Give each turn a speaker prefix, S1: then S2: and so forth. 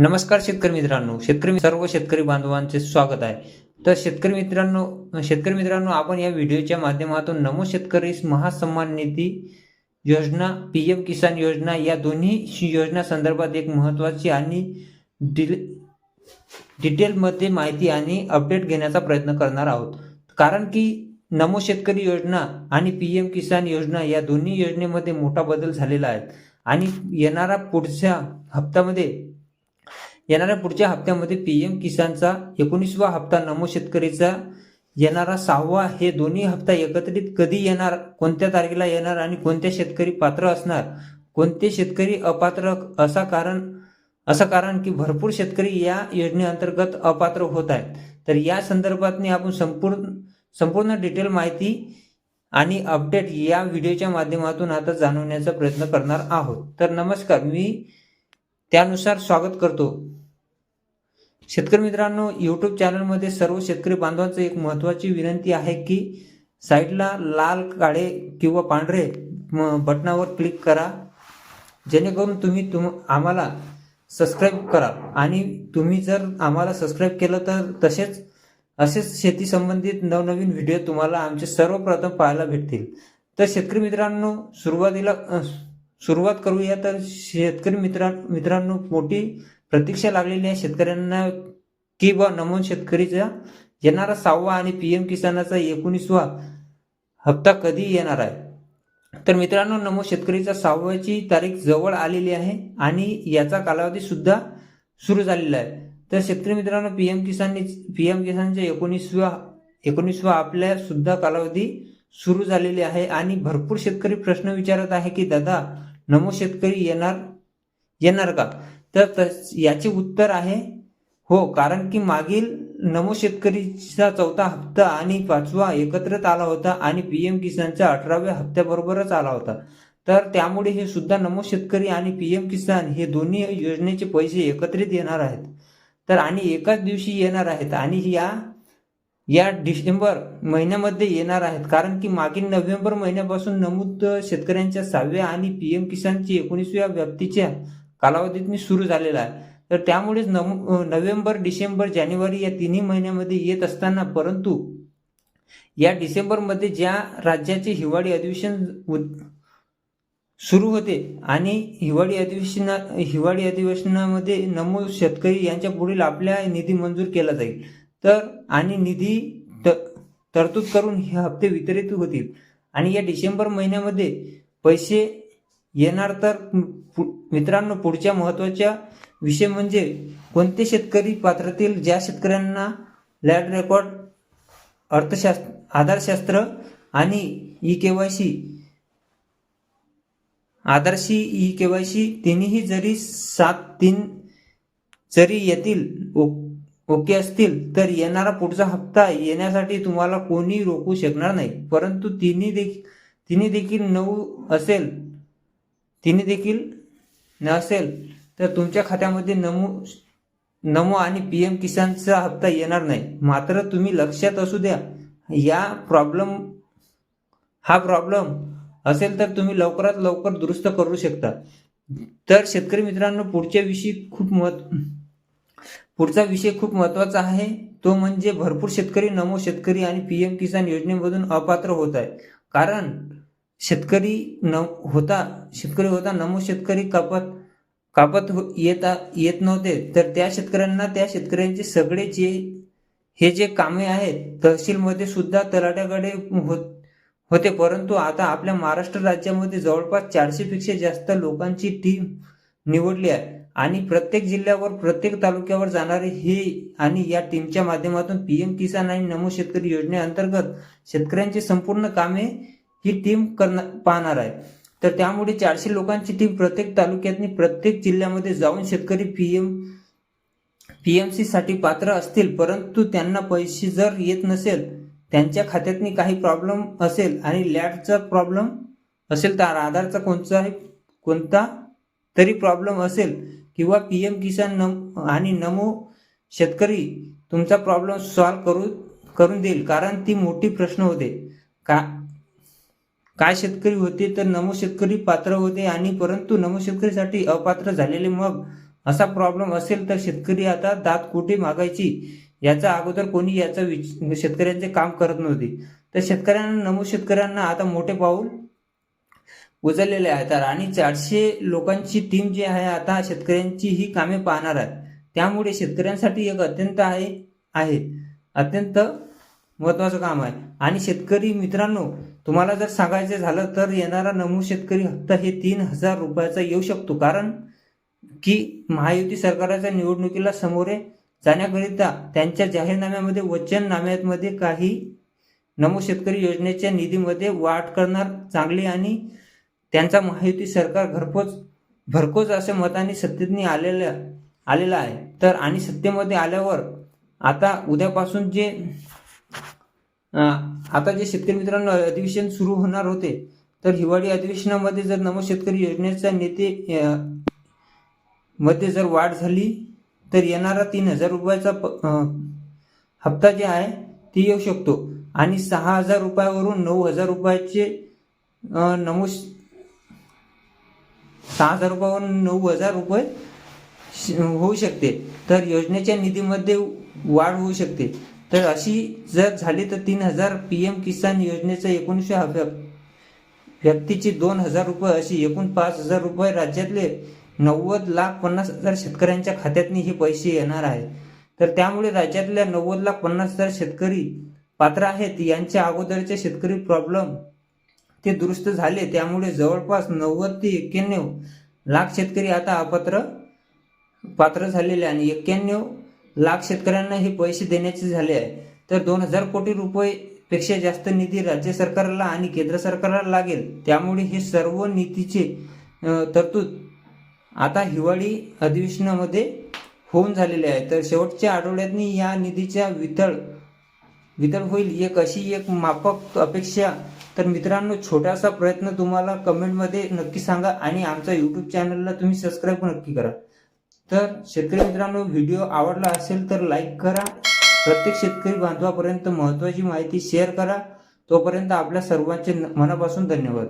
S1: नमस्कार शेतकरी मित्रांनो शेतकरी सर्व शेतकरी बांधवांचे स्वागत आहे. तर शेतकरी मित्रांनो शेतकरी मित्रांनो आपण या व्हिडिओच्या माध्यमातून नमो शेतकरी महासन्मान निधी योजना पी एम किसान योजना या दोन्ही योजना संदर्भात एक महत्त्वाची आणि डिल डिटेलमध्ये माहिती आणि अपडेट घेण्याचा प्रयत्न करणार आहोत. कारण की नमो शेतकरी योजना आणि पी एम किसान योजना या दोन्ही योजनेमध्ये मोठा बदल झालेला आहे. आणि येणारा पुढच्या हप्त्यामध्ये येणाऱ्या पुढच्या हप्त्यामध्ये पी एम किसानचा एकोणीसवा हप्ता नमो शेतकरीचा येणारा सहावा हे दोन्ही हप्ता एकत्रित कधी येणार कोणत्या तारखेला येणार आणि कोणत्या शेतकरी पात्र असणार? कोणते शेतकरी अपात्र असा कारण असं कारण की भरपूर शेतकरी या योजनेअंतर्गत अपात्र होत आहेत. तर या संदर्भातने आपण संपूर्ण संपूर्ण डिटेल माहिती आणि अपडेट या व्हिडिओच्या माध्यमातून आता जाणवण्याचा प्रयत्न करणार आहोत. तर नमस्कार मी त्यानुसार स्वागत करतो. शेतकरी मित्रांनो यूट्यूब चॅनलमध्ये सर्व शेतकरी बांधवांचं एक महत्त्वाची विनंती आहे की साईडला लाल काळे किंवा पांढरे म- बटनावर क्लिक करा. जेणेकरून तुम्ही तुम आम्हाला सबस्क्राईब करा. आणि तुम्ही जर आम्हाला सबस्क्राईब केलं तर तसेच असेच शेती संबंधित नवनवीन व्हिडिओ तुम्हाला आमचे सर्वप्रथम पाहायला भेटतील. तर शेतकरी मित्रांनो सुरुवातीला सुरुवात करूया. तर शेतकरी मित्रां मित्रांनो मोठी प्रतीक्षा लागलेली आहे शेतकऱ्यांना की नमोन शेतकरीचा. येणारा सहावा आणि पी एम किसानाचा एकोणीसवा हप्ता कधी येणार आहे? तर मित्रांनो नमो शेतकरीचा सहाव्याची तारीख जवळ आलेली आहे आणि याचा कालावधी सुद्धा सुरू झालेला आहे. तर शेतकरी मित्रांनो P M PM P M किसानच्या एकोणीसवा एकोणीसवा आपल्या सुद्धा कालावधी सुरू झालेली आहे आणि भरपूर शेतकरी प्रश्न विचारत आहे की दादा नमो शेतकरी येणार येणार का? तर तस- याचे उत्तर आहे हो कारण की मागील नमो शेतकरीचा चौथा हप्ता आणि पाचवा एकत्रच आला होता आणि पी एम किसानच्या अठराव्या हप्त्याबरोबरच आला होता. तर त्यामुळे हे सुद्धा नमो शेतकरी आणि पी एम किसान हे दोन्ही योजनेचे पैसे एकत्रित येणार आहेत. तर आणि एकाच दिवशी येणार आहेत आणि या या डिसेंबर महिन्यामध्ये येणार आहेत. कारण की मागील नोव्हेंबर महिन्यापासून नमूद शेतकऱ्यांच्या सहाव्या आणि पी एम किसानची एकोणीसव्या व्याप्तीच्या कालावधीत सुरू झालेला आहे. तर त्यामुळेच नमू नोव्हेंबर डिसेंबर जानेवारी या तिन्ही महिन्यामध्ये येत असताना परंतु या डिसेंबरमध्ये ज्या राज्याचे हिवाळी अधिवेशन उद- सुरू होते आणि हिवाळी अधिवेशना हिवाळी अधिवेशनामध्ये नमो शेतकरी यांच्या पुढील आपल्या निधी मंजूर केला जाईल. तर आणि निधी तरतूद करून हे हप्ते वितरित होतील. आणि या डिसेंबर महिन्यामध्ये पैसे येणार तर मित्रांनो पुढच्या महत्त्वाच्या विषय म्हणजे कोणते शेतकरी पात्रतील ज्या शेतकऱ्यांना लँड रेकॉर्ड अर्थशास्त्र आधारशास्त्र आणि ई केवायसी आदर्शी ई केवायसी तिन्ही जरी सात तीन जरी येतील ओ- ओके असतील तर येणारा पुढचा हप्ता येण्यासाठी तुम्हाला कोणी रोखू शकणार नाही. परंतु तिन्ही देखील तिन्ही देखील नऊ असेल तिने देखील नसेल तर तुमच्या खात्यामध्ये नमू नमो आणि पी एम किसानचा हप्ता येणार नाही. मात्र तुम्ही लक्षात असू द्या या प्रॉब्लेम हा प्रॉब्लेम असेल तर तुम्ही लवकरात लवकर दुरुस्त करू शकता. तर शेतकरी मित्रांनो पुढच्या विषयी खूप मत पुढचा विषय खूप महत्त्वाचा आहे. तो म्हणजे भरपूर शेतकरी नमो शेतकरी आणि पी एम किसान योजनेमधून अपात्र होत आहे. कारण शेतकरी न होता शेतकरी होता नमो शेतकरी कापत कापत हो- येता येत नव्हते. तर त्या शेतकऱ्यांना त्या शेतकऱ्यांचे सगळे जे हे जे कामे आहेत तहसीलमध्ये सुद्धा तलाट्याकडे होत होते. परंतु आता आपल्या महाराष्ट्र राज्यामध्ये जवळपास चारशेपेक्षा जास्त लोकांची टीम निवडली आहे. आणि प्रत्येक जिल्ह्यावर प्रत्येक तालुक्यावर जाणारे हे आणि या टीमच्या माध्यमातून पीएम किसान आणि नमो शेतकरी योजनेअंतर्गत शेतकऱ्यांची संपूर्ण कामे ही टीम करणार पाहणार आहे. तर त्यामुळे चारशे लोकांची टीम प्रत्येक तालुक्यातनी प्रत्येक जिल्ह्यामध्ये जाऊन शेतकरी पी एम पी एमसाठी पात्र असतील परंतु त्यांना पैसे जर येत नसेल त्यांच्या खात्यातनी काही प्रॉब्लेम असेल आणि लॅटचा प्रॉब्लेम असेल तर आधारचा कोणताही कोणता तरी प्रॉब्लेम असेल किंवा पी एम किसान नम आणि नमो शेतकरी तुमचा प्रॉब्लेम सॉल्व्ह करू करून देईल कारण ती मोठी प्रश्न होते. का काय शेतकरी होते तर नमो शेतकरी पात्र होते आणि परंतु नमो शेतकरीसाठी अपात्र झालेले मग असा प्रॉब्लेम असेल तर शेतकरी आता दात कुठे मागायची? याचा अगोदर कोणी याचा विच शेतकऱ्यांचे काम करत नव्हते. तर शेतकऱ्यांना नमो शेतकऱ्यांना आता मोठे पाऊल उचललेले आहेत तर आणि चारशे लोकांची टीम जी आहे आता शेतकऱ्यांची ही कामे पाहणार आहेत. त्यामुळे शेतकऱ्यांसाठी एक अत्यंत आहे आहे. अत्यंत महत्वाचं काम आहे. आणि शेतकरी मित्रांनो तुम्हाला जर सांगायचं झालं तर येणारा नमू शेतकरी हप्ता हे तीन हजार रुपयाचा येऊ शकतो. कारण की महायुती सरकारच्या निवडणुकीला समोरे जाण्याकरिता त्यांच्या जाहीरनाम्यामध्ये वचननाम्यामध्ये काही नमो शेतकरी योजनेच्या निधीमध्ये वाढ करणार चांगली आणि त्यांचा महायुती सरकार घरपोच भरकोच अशा मताने सत्तेतनी आलेल्या आलेला आहे. तर आणि सत्तेमध्ये आल्यावर आता उद्यापासून जे आता जे शेतकरी मित्रांनो अधिवेशन सुरू होणार होते तर हिवाळी अधिवेशनामध्ये जर नमो शेतकरी योजनेचा नेते मध्ये जर वाढ झाली तर येणारा तीन हजार रुपयाचा प- हप्ता जे आहे ती येऊ शकतो. आणि सहा हजार रुपयावरून नऊ हजार रुपयाचे नमो सहा हजार रुपयावरून नऊ हजार रुपये होऊ शकते. तर योजनेच्या निधीमध्ये वाढ होऊ शकते. तर अशी जर झाली तर तीन हजार पी एम किसान योजनेचा एकोणीसशे व्यक्तीची व्यक्तीचे दोन हजार रुपये अशी एकूण पाच हजार रुपये राज्यातले नव्वद लाख पन्नास हजार शेतकऱ्यांच्या खात्यातनी हे पैसे येणार आहे. तर त्यामुळे राज्यातल्या नव्वद लाख पन्नास हजार शेतकरी पात्र आहेत. यांच्या अगोदरचे शेतकरी प्रॉब्लेम ते दुरुस्त झाले. त्यामुळे जवळपास नव्वद ते एक्क्याण्णव लाख शेतकरी आता अपात्र पात्र झालेले आणि एक्क्याण्णव लाख शेतकऱ्यांना हे पैसे देण्याचे झाले आहे. तर दोन हजार कोटी रुपये पेक्षा जास्त निधी राज्य सरकारला आणि केंद्र सरकारला लागेल. त्यामुळे हे सर्व निधीचे तरतूद आता हिवाळी अधिवेशनामध्ये होऊन झालेले आहे. तर शेवटच्या आठवड्यातनी या निधीच्या वितळ वितळ होईल एक अशी एक माफक अपेक्षा. तर मित्रांनो छोटासा प्रयत्न तुम्हाला कमेंटमध्ये नक्की सांगा आणि आमचा यूट्यूब चॅनलला तुम्ही सबस्क्राईब नक्की करा. तर शेतकरी मित्रांनो व्हिडिओ आवडला असेल तर लाईक करा. प्रत्येक शेतकरी बांधवापर्यंत महत्त्वाची माहिती शेअर करा. तोपर्यंत आपल्या सर्वांचे मनापासून धन्यवाद.